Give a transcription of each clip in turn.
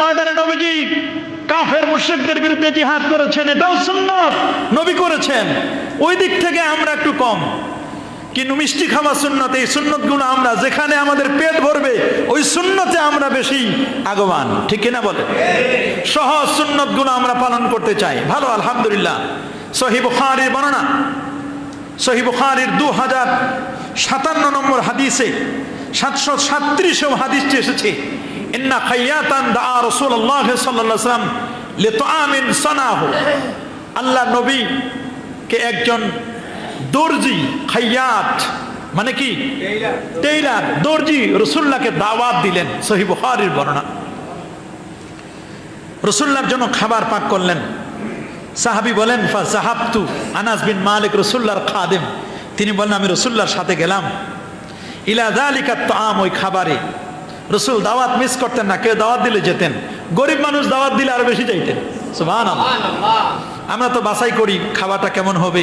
ময়দানে নবীজি কাফের মুশ্রিকদের বিরুদ্ধে জিহাদ করেছেন, এটাও সুন্নত। নবী করেছেন। ওই দিক থেকে আমরা একটু কম। কিন্তু মিষ্টি খাওয়া সুন্নত, এই সুন্নতগুলো আমরা যেখানে আমাদের পেট ভরবে, ওই সুন্নতে আমরা বেশি আগবান। ঠিক কিনা বলে? সহজ সুন্নতগুলো আমরা পালন করতে চাই। ভালো, আলহামদুলিল্লাহ। সহিব খারির বর্ণনা সহিব খারির দু হাজার সাতান্ন নম্বর হাদিসে সাতশো সাত্রিশ হাদিসটি এসেছে। রাসূলুল্লাহ সাল্লাল্লাহু আলাইহি সাল্লাম লিতুআমিন সানাহু। আল্লাহ নবী কে একজন দর্জি, খাইয়াত মানে কি? টেইলার। দর্জি রসুল্লাহকে দাওয়াত দিলেন বর্ণনা। জন্য খাবার পাক করলেন। সাহাবি বলেন, ফা জাহাবতু আনাস বিন মালিক রসুল্লাহর খাদেম। তিনি বলেন আমি রসুল্লাহর সাথে গেলাম। ইলা দালিকা তাম ওই খাবারে। রসুল দাওয়াত মিস করতেন না কেউ দাওয়াত দিলে যেতেন। গরিব মানুষ দাওয়াত দিলে আরও বেশি যাইতেন। সুবাহ আমরা তো বাছাই করি খাওয়াটা কেমন হবে।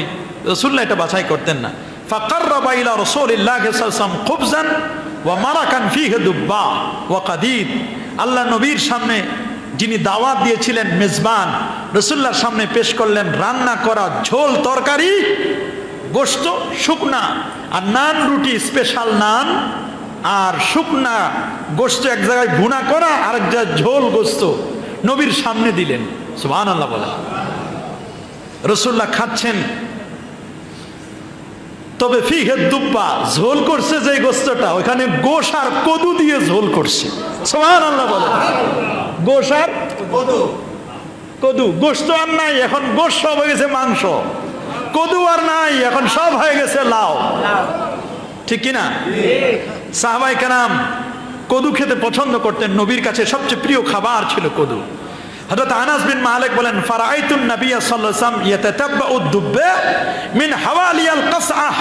রসুল্লাহ এটা বাছাই করতেন না। ফাকার রবাইলা রসুলিল্লাহ খুবজান ওয়া মারা কানফিহ দুব্বা ওয়া কাদিদ। আল্লাহ নবীর সামনে যিনি দাওয়াত দিয়েছিলেন মেজবান রসুল্লার সামনে পেশ করলেন রান্না করা ঝোল তরকারি গোস্ত শুকনা আর নান রুটি স্পেশাল নান আর শুকনা গোস্ত এক জায়গায় ভুনা করা আর এক জায়গায় ঝোল গোস্ত নবীর সামনে দিলেন। সুবহান আল্লাহ বলে। রসুল্লাহ খাচ্ছেন। তবে ফিহে দুব্বা, ঝোল করছে যে গোস্তটা ওখানে গোশ আর কদু দিয়ে ঝোল করছে। সোহান আল্লাহ বলে। গোশ আর কদু। গোস্ত আর নাই, এখন গোশ সব হয়ে গেছে মাংস। কদু আর নাই, এখন সব হয়ে গেছে লাউ। ঠিক কিনা? সাহাবাই কানাম কদু খেতে পছন্দ করতেন। নবীর কাছে সবচেয়ে প্রিয় খাবার ছিল কদু। হযরত আনাস বিন মালিক বলেন ফারাইতুন নবিয়া সাল্লাল্লাহু আলাইহি ওয়াসাল্লাম ইয়াতাতাব্বাউ মিন হাওয়ালিয়াল কাসআহ।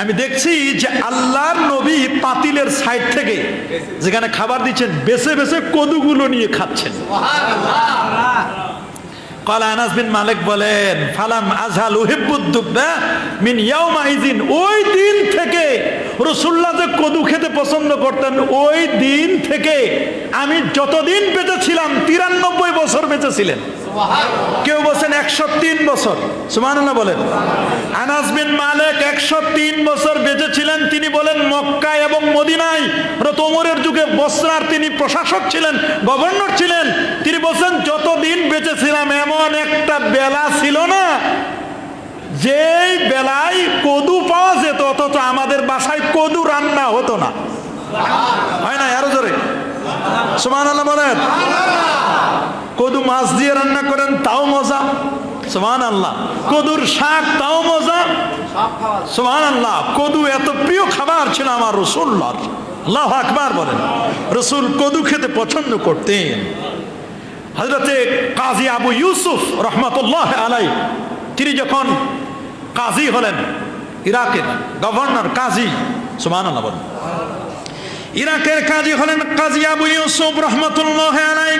আমি দেখছি যে আল্লাহর নবী পাতিলের সাইড থেকে যেখানে খাবার দিচ্ছেন, বেছে বেছে কদুগুলো নিয়ে খাচ্ছেন। কলা আনাস বিন মালিক বলেন, ফালাম আজহাল উহিবুদ্দুব্বা মিন ইয়াউমাইজিন ওই দিন থেকে রাসূলুল্লাহ যে কদু খেতে পছন্দ করতেন, ওই দিন থেকে আমি যতদিন বেঁচেছিলাম, তিরানব্বই বছর বেঁচেছিলেন। কেউ বলছেন একশো তিন বছর। সুমানুল্লাহ বলেন। আনাস বিন মালিক একশো তিন বছর বেঁচেছিলেন, তিনি বলেন মক্কা এবং মদিনায় হযরত ওমরের যুগে বসরার তিনি প্রশাসক ছিলেন, গভর্নর ছিলেন। তিনি বলছেন, যতদিন বেঁচে ছিলাম এমন একটা বেলা ছিল না যেই বেলায় কদু পাওয়া যেত, অথচ আমাদের বাসায় কদু রান্না হতো না। হয় না আরও জোরে? সুমান আল্লাহ বলেন। কদু মাছ দিয়ে রান্না করেন, তাও মজা। সুমান আল্লাহ কদুর শাক, তাও মজা। সুমান আল্লাহ কদু এত প্রিয় খাবার ছিল আমার রসুল্লার আল্লাহ আকবার বলেন। রসুল কদু খেতে পছন্দ করতেন। হজরতে কাজী আবু ইউসুফ রহমতুল্লাহ আলাই তিনি যখন কাজী হলেন ইরাকের গভর্নর কাজী সুমান আল্লাহ ইরাকের কাজী হলেন কাজী আবু ইউসুফ রহমতুল্লাহ আলাই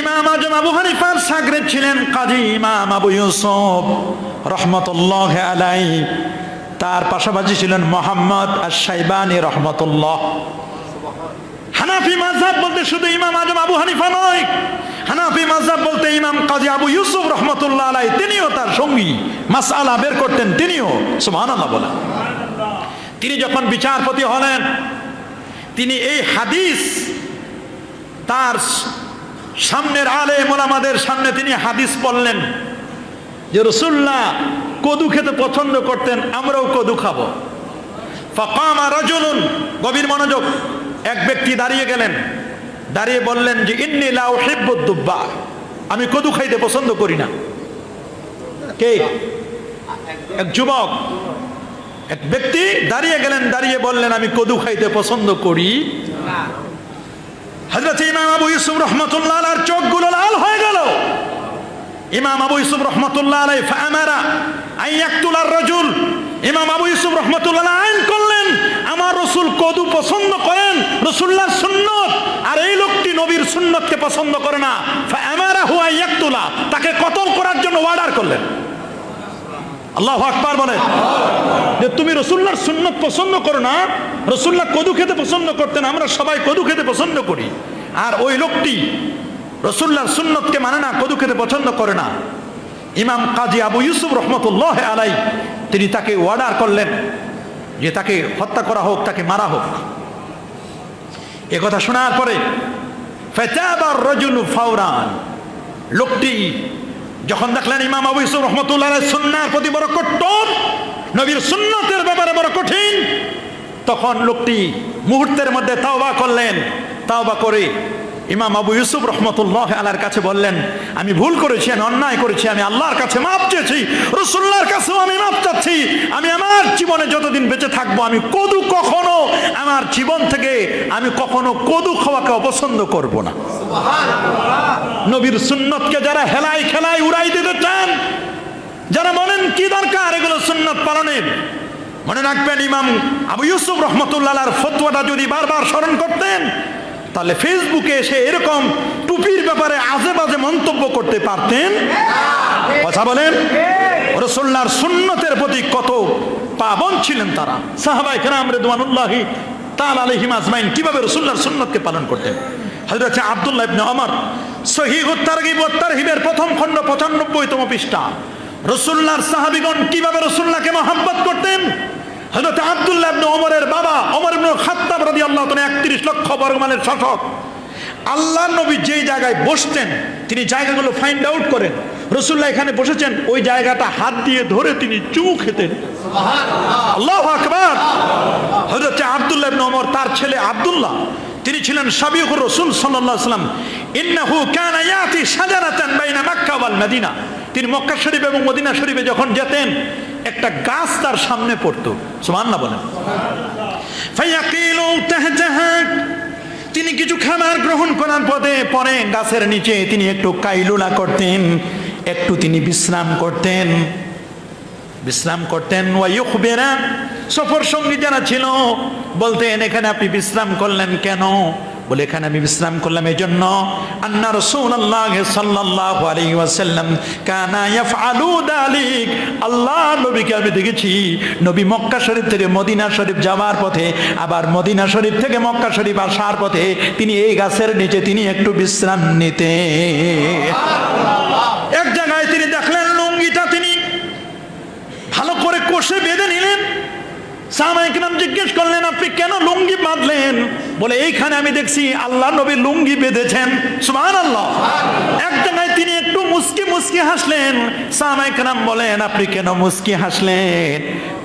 ইমাম আজম আবু হানিফার সাগরেদ ছিলেন কাজী ইমাম আবু ইউসুফ রহমতুল্লাহ আলাই তার পাশাপাশি ছিলেন মোহাম্মদ আর সাইবানী রহমতুল্লাহ। হানাফি মাযহাব বলতে শুধু ইমাম আজম আবু হানিফা নয় কাজী আবু ইউসুফ রহমতুল্লাহ আলাই তিনিও তার সঙ্গী মাসআলা বের করতেন, তিনিও সুবহানাল্লাহ বলেন। তিনি যখন বিচারপতি হলেন, তিনি এই হাদিস তার সামনের আলে মোলামাদের সামনে তিনি হাদিস পড়লেন যে রসুল্লাহ কদু খেতে পছন্দ করতেন, আমরাও কদু খাব। ফাকামা রাজুলুন, গভীর মনোযোগ, এক ব্যক্তি দাঁড়িয়ে গেলেন, দাঁড়িয়ে বললেন যে, ইন্নি লা উহিব্বুদ দুব্বা। আমি কদু খাইতে পছন্দ করি না। কে? এক যুবক, এক ব্যক্তি দাঁড়িয়ে গেলেন, দাঁড়িয়ে বললেন, আমি কদু খাইতে পছন্দ করি। হজরত ইমাম আবু ইউসুফ রহমতুল্লাহ আলার চোখগুলো লাল হয়ে গেল। ইমাম আবু ইউসুফ রহমতুল্লাহ আলাই আইয়াক্তুলার রজুল। ইমাম আবু ইউসুফ রহমতুল্লাহ আইন করলেন। আমার রসুল কদু পছন্দ করেন? রসুল্লাহর সুন্নত। আর এই লোকটি নবীর সুন্নতকে পছন্দ করে না। ফামারা হুয়া ইয়াক্তুলা তাকে কতল করার জন্য অর্ডার করলেন। আল্লাহ আকবার বলে যে তুমি রসুল্লার সুন্নত পছন্দ করো না, রসুল্লাহ কদু খেতে পছন্দ করতেন, আমরা সবাই কদু খেতে পছন্দ করি। আর ওই লোকটি রসুল্লার সুন্নতকে মানে না, কদু খেতে পছন্দ করে না। ইমাম কাজী আবু ইউসুফ রহমতুল্লাহ আলাই তিনি তাকে অর্ডার করলেন। যে তাকে হত্যা করা হোক, তাকে মারা হোক। এ কথা শোনার পরে ফেতাবার রজুল ফাউরান লোকটি যখন দেখলেন ইমাম আবু ইউসুফ রহমতুল্লাহ সুন্নার প্রতি বড় কট্টর, নবীর সুন্নতের ব্যাপারে বড় কঠিন, তখন লোকটি মুহূর্তের মধ্যে তাওবা করলেন। তাওবা করে ইমাম আবু ইউসুফ রহমতুল্লাহ আলার কাছে বললেন, আমি ভুল করেছি, আমি অন্যায় করেছি, আমি আল্লাহর কাছে মাপ চেয়েছি, রসুল্লাহর কাছেও আমি মাপ চাচ্ছি জীবনে যতদিন বেঁচে থাকব, আমি কদু কখনো আমার জীবন থেকে, আমি কখনো কদু খাওয়াকে অপছন্দ করব না। নবীর সুন্নতকে যারা হেলাই খেলাই উড়াই দিতে চান, যারা বলেন কি দরকার, এগুলো সুন্নত পালনের। মনে রাখবেন ইমাম আবু ইউসুফ রহমতুল্লাহ ফতুয়াটা যদি বারবার স্মরণ করতেন, তাহলে ফেসবুকে এসে এরকম টুপির ব্যাপারে আজে বাজে মন্তব্য করতে পারতেন। কথা বলেন? রসুল্লাহর সুন্নতের প্রতি কত পাবন ছিলেন তারা। সাহাবাই কেরাম রেদওয়ানুল্লাহি তাল আলহিম আজমাইন কীভাবে রসুল্লাহর সুন্নতকে পালন করতেন? হযরত আব্দুল্লাহ ইবনে ওমর সহিহ তারগিব তারহিবের প্রথম খণ্ড 95 তম পৃষ্ঠা। রসুল্লাহর সাহাবীগণ কীভাবে রসুল্লাহকে মহব্বত করতেন? হযরত আব্দুল্লাহ ইবনে ওমরের বাবা ওমর ইবনে খাত্তাব রাদিয়াল্লাহু তাআলা 31 লক্ষ বর্গমানের শাসক। আল্লাহ নবী যেই জায়গায় বসতেন, তিনি জায়গাগুলো ফাইন্ড আউট করেন। রসুল্লাহ এখানে বসেছেন, ওই জায়গাটা হাত দিয়ে ধরে তিনি চুমু খেতেন। আকবার। আব্দুল্লাহ ইবনে ওমর, তার ছেলে আব্দুল্লাহ, তিনি ছিলেন সাবিকুর রসুল সাল্লাম। ইন্নাহু তিনি মক্কা শরীফ এবং মদিনা শরীফে যখন যেতেন, একটা গাছ তার সামনে পড়তো। সুবহানাল্লাহ বলেন। তিনি কিছু খাবার গ্রহণ করার পদে পরে গাছের নিচে তিনি একটু কাইলুলা করতেন। একটু তিনি বিশ্রাম করতেন। বিশ্রাম করতেন। সফর সঙ্গী যারা ছিল, বলতেন, এখানে আপনি বিশ্রাম করলেন কেন? বলে এখানে আমি বিশ্রাম করলাম এই জন্য আন্না রাসূলুল্লাহ সাল্লাল্লাহু আলাইহি ওয়াসাল্লাম কানা ইয়াফআলু দালিক। আল্লাহ নবীকে আমি দেখেছি নবী মক্কা শরীফ থেকে মদিনা শরীফ যাওয়ার পথে আবার মদিনা শরীফ থেকে মক্কা শরীফ আসার পথে তিনি এই গাছের নিচে তিনি একটু বিশ্রাম নিতে এক জায়গায় তিনি দেখলেন লুঙ্গিটা তিনি ভালো করে কষে বেঁধে নিলেন। সামাইকরাম জিজ্ঞেস করলেন আপনি কেন লুঙ্গি বাঁধলেন? বলে, এইখানে আমি দেখছি আল্লাহ নবী লুঙ্গি বেঁধেছেন। সুমান আল্লাহ এক জায়গায় তিনি একটু মুস্কি মুস্কি হাসলেন। সামাইকরাম বলেন, আপনি কেন মুস্কি হাসলেন?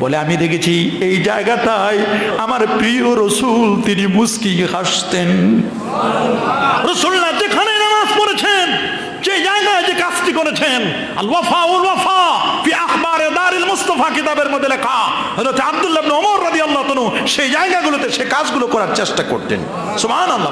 বলে, আমি দেখেছি এই জায়গাটায় আমার প্রিয় রসুল, তিনি মুস্কি হাসতেন। রসুল্লাহ যেখানে নামাজ পড়েছেন, যে জায়গায় যে কাজটি করেছেন আল ওয়াফা মুস্তাফা কিতাবের মধ্যে লেখা হজরত আব্দুল্লাহ ওমর রাদিয়াল্লাহু তাআলা সেই জায়গাগুলোতে সে কাজগুলো করার চেষ্টা করতেন। সুবহানাল্লাহ